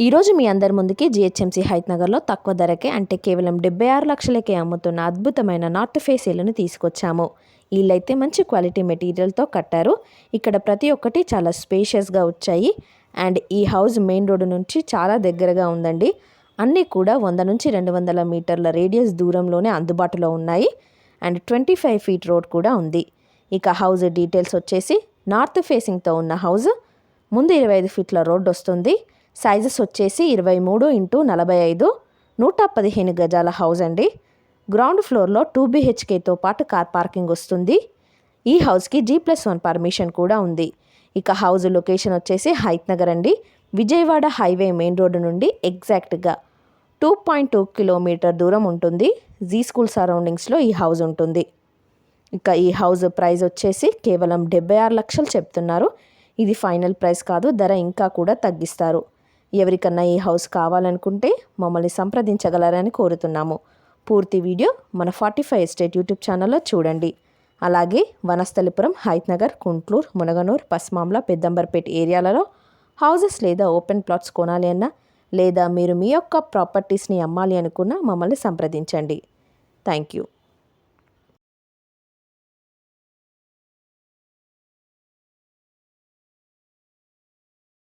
ఈరోజు మీ అందరి ముందుకి జిహెచ్ఎంసీ హైత్ నగర్లో తక్కువ ధరకే అంటే కేవలం డెబ్బై ఆరు లక్షలకే అమ్ముతున్న అద్భుతమైన నార్త్ ఫేస్ ఇల్లును తీసుకొచ్చాము. వీళ్ళైతే మంచి క్వాలిటీ మెటీరియల్తో కట్టారు. ఇక్కడ ప్రతి ఒక్కటి చాలా స్పేషియస్గా వచ్చాయి. అండ్ ఈ హౌస్ మెయిన్ రోడ్డు నుంచి చాలా దగ్గరగా ఉందండి. అన్నీ కూడా వంద నుంచి రెండు వందల మీటర్ల రేడియస్ దూరంలోనే అందుబాటులో ఉన్నాయి. And twenty five feet road కూడా ఉంది. ఇక హౌస్ డీటెయిల్స్ వచ్చేసి నార్త్ ఫేసింగ్తో ఉన్న హౌస్. ముందు ఇరవై ఐదు ఫీట్ల రోడ్ వస్తుంది. సైజెస్ వచ్చేసి ఇరవై మూడు ఇంటూ నలభై ఐదు నూట పదిహేను గజాల హౌస్ అండి. గ్రౌండ్ ఫ్లోర్లో టూ బీహెచ్కేతో పాటు కార్ పార్కింగ్ వస్తుంది. ఈ హౌస్కి జీ ప్లస్ వన్ పర్మిషన్ కూడా ఉంది. ఇక హౌస్ లొకేషన్ వచ్చేసి హైత్ నగర్ అండి. విజయవాడ హైవే మెయిన్ రోడ్డు నుండి ఎగ్జాక్ట్గా టూ పాయింట్ టూ కిలోమీటర్ దూరం ఉంటుంది. జీ స్కూల్ సరౌండింగ్స్లో ఈ హౌస్ ఉంటుంది. ఇక ఈ హౌస్ ప్రైస్ వచ్చేసి కేవలం డెబ్బై ఆరు లక్షలు చెప్తున్నారు. ఇది ఫైనల్ ప్రైస్ కాదు ధర ఇంకా కూడా తగ్గిస్తారు. ఎవరికన్నా ఈ హౌస్ కావాలనుకుంటే మమ్మల్ని సంప్రదించగలరని కోరుతున్నాము. పూర్తి వీడియో మన ఫార్టీ ఫైవ్ ఎస్టేట్ యూట్యూబ్ ఛానల్లో చూడండి. అలాగే వనస్థలిపురం హైత్నగర్ కుంట్లూరు మునగనూర్ పస్మాంల పెద్దంబర్పేట ఏరియాలలో హౌజెస్ లేదా ఓపెన్ ప్లాట్స్ కొనాలి అన్నా లేదా మీరు మీ యొక్క ప్రాపర్టీస్ని అమ్మాలి అనుకున్నా మమ్మల్ని సంప్రదించండి. Thank you.